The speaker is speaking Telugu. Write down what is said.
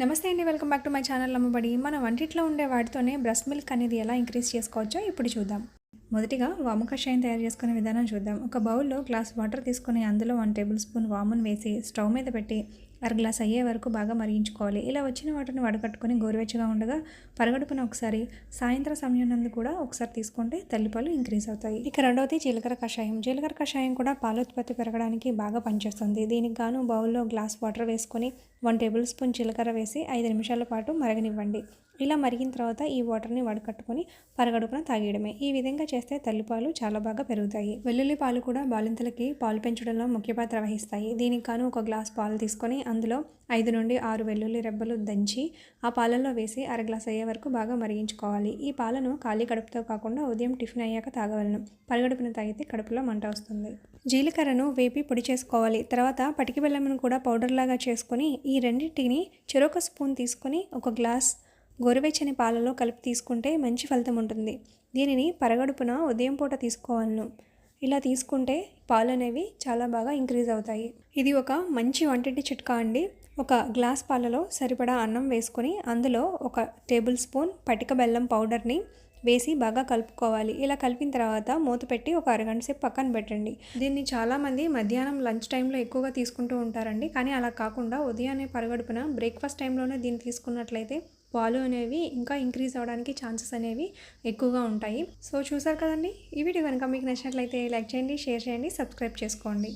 నమస్తే అండి welcome back to my channel Ammabadi. మన వంటిట్లో ఉండే వాటితోనే బ్రెస్ట్ మిల్క్ అనేది ఎలా ఇంక్రీజ్ చేసుకోవచ్చో ఇప్పుడు చూద్దాం. మొదటిగా వాము కషాయం తయారు చేసుకునే విధానం చూద్దాం. ఒక బౌల్లో గ్లాస్ వాటర్ తీసుకొని అందులో వన్ టేబుల్ స్పూన్ వామును వేసి స్టవ్ మీద పెట్టి అరగ్లాస్ అయ్యే వరకు బాగా మరిగించుకోవాలి. ఇలా వచ్చిన వాటిని వడకట్టుకొని గోరువెచ్చగా ఉండగా పరగడుపున ఒకసారి సాయంత్రం సమయం నందు కూడా ఒకసారి తీసుకుంటే తల్లిపాలు ఇంక్రీజ్ అవుతాయి. ఇక రెండవది జీలకర్ర కషాయం. జీలకర్ర కషాయం కూడా పాలోత్పత్తి పెరగడానికి బాగా పనిచేస్తుంది. దీనికి గాను బౌల్లో గ్లాస్ వాటర్ వేసుకొని వన్ టేబుల్ స్పూన్ జీలకర్ర వేసి ఐదు నిమిషాల పాటు మరగనివ్వండి. ఇలా మరిగిన తర్వాత ఈ వాటర్ని వడకట్టుకొని పరగడుపున తాగేయడమే. ఈ విధంగా చేస్తే తల్లిపాలు చాలా బాగా పెరుగుతాయి. వెల్లుల్లి పాలు కూడా బాలింతలకి పాలు పెంచడంలో ముఖ్య పాత్ర వహిస్తాయి. దీనికి గాను ఒక గ్లాస్ పాలు తీసుకొని అందులో ఐదు నుండి ఆరు వెల్లుల్లి రెబ్బలు దంచి ఆ పాలల్లో వేసి అర గ్లాస్ అయ్యే వరకు బాగా మరిగించుకోవాలి. ఈ పాలను ఖాళీ కడుపుతో కాకుండా ఉదయం టిఫిన్ అయ్యాక తాగవలను. పరగడుపున తాగితే కడుపులో మంట వస్తుంది. జీలకర్రను వేపి పొడి చేసుకోవాలి. తర్వాత పటికి బెల్లమును కూడా పౌడర్ లాగా చేసుకొని ఈ రెండింటిని చెరొక స్పూన్ తీసుకొని ఒక గ్లాస్ గోరువెచ్చని పాలలో కలిపి తీసుకుంటే మంచి ఫలితం ఉంటుంది. దీనిని పరగడుపున ఉదయం పూట తీసుకోవాలను. ఇలా తీసుకుంటే పాలు అనేవి చాలా బాగా ఇంక్రీజ్ అవుతాయి. ఇది ఒక మంచి వంటింటి చిట్కా అండి. ఒక గ్లాస్ పాలలో సరిపడా అన్నం వేసుకొని అందులో ఒక టేబుల్ స్పూన్ పటిక బెల్లం పౌడర్ని వేసి బాగా కలుపుకోవాలి. ఇలా కలిపిన తర్వాత మూత పెట్టి ఒక అరగంట సేపు పక్కన పెట్టండి. దీన్ని చాలామంది మధ్యాహ్నం లంచ్ టైంలో ఎక్కువగా తీసుకుంటూ ఉంటారండి. కానీ అలా కాకుండా ఉదయాన్నే పరగడుపున బ్రేక్ఫాస్ట్ టైంలోనే దీన్ని తీసుకున్నట్లయితే పాలు అనేవి ఇంకా ఇంక్రీజ్ అవ్వడానికి ఛాన్సెస్ అనేవి ఎక్కువగా ఉంటాయి. సో చూసారు కదండి? ఈ వీడియో కనుక మీకు నచ్చినట్లయితే లైక్ చేయండి షేర్ చేయండి సబ్స్క్రైబ్ చేసుకోండి.